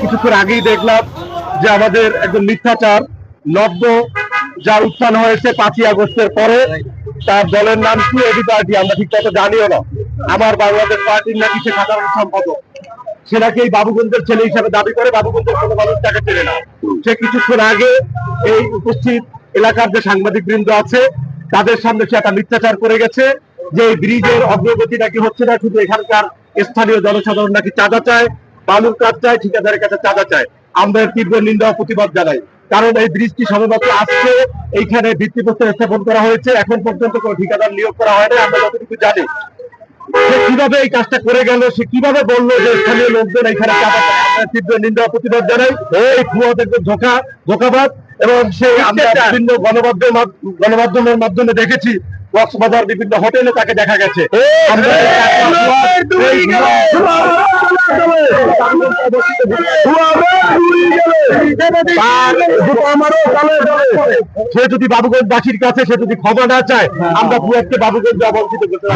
কিছুক্ষণ আগেই দেখলাম যে আমাদের একজন মিথ্যাচার নব্য যা উত্থান হয়েছে পাঁচই আগস্টের পরে। তার দলের নাম কি এডি পার্টি আমরা ঠিক মতো জানিও না। আমার বাংলাদেশ পার্টির নাকি সে সাধারণ সম্পাদক। সে নাকি এই বাবুগঞ্জের ছেলে হিসাবে দাবি করে বাবুগঞ্জের কোনো মানুষ তাকে চেনে না। সে কিছুক্ষণ আগে এই উপস্থিত এলাকার যে সাংবাদিক বৃন্দ আছে, তাদের সামনে সে একটা মিথ্যাচার করে গেছে, যে এই ব্রিজের অগ্রগতি নাকি হচ্ছে না, শুধু এখানকার স্থানীয় জনসাধারণ নাকি চাঁদা চায়, বালুর কাজ চায়, ঠিকাদারের কাছে চাঁদা চায়। আমরা তীব্র নিন্দা প্রতিবাদ জানাই। কারণ এই ব্রিজটি সবেমাত্র আসছে, এইখানে ভিত্তিপ্রস্তর স্থাপন করা হয়েছে, এখন পর্যন্ত কোনো ঠিকাদার নিয়োগ করা হয়নি, আমরা যতটুকু জানি। সে কীভাবে এই কাজটা করে গেল? সে কীভাবে বলল যে স্থানীয় লোকজন এখানে তীব্র নিন্দা প্রতিবাদ জানাই। এই ধোকা ধোকাবাদ এবং সে বিভিন্ন গণমাধ্যম গণমাধ্যমের মাধ্যমে দেখেছি কক্সবাজার বিভিন্ন হোটেলে তাকে দেখা গেছে। সে যদি বাবুগঞ্জ বাসীর কাছে সে যদি ক্ষমা না চায় আমরা পুয়াকে বাবুগঞ্জ অবঞ্চিত করতে।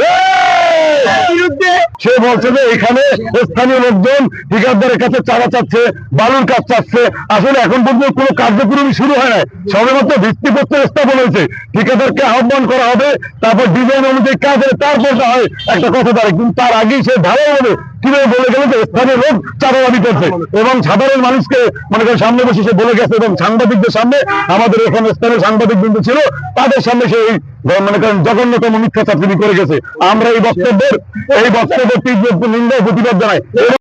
সে বলছে যে এখানে স্থানীয় লোকজন ঠিকাদারের কাছে চাঁদা চাচ্ছে, বালুর কাজ চাচ্ছে। আসলে এখন পর্যন্ত কোনো কার্যক্রম শুরু হয় নাই। সবেমাত্র ভিত্তিপত্র স্থাপন হয়েছে। ঠিকাদারকে আহ্বান করা হবে, তারপর ডিজাইন অনুযায়ী কাজ হবে তারপর হয়। একটা কথা দাঁড়ায় কিন্তু তার আগেই সে ভালো হবে। কীভাবে বলে গেল যে স্থানীয় লোক চাঁদাবাদি করছে? এবং সাধারণ মানুষকে, মনে করেন সামনে বসে সে বলে গেছে এবং সাংবাদিকদের সামনে আমাদের এখানে স্থানীয় সাংবাদিক বিন্দু ছিল, তাদের সামনে সে এই মনে করেন জঘন্যতম মিথ্যাচার তিনি করে গেছে। আমরা এই বক্তব্যের এই বক্তব্যের তীব্র নিন্দা প্রতিবাদ জানাই।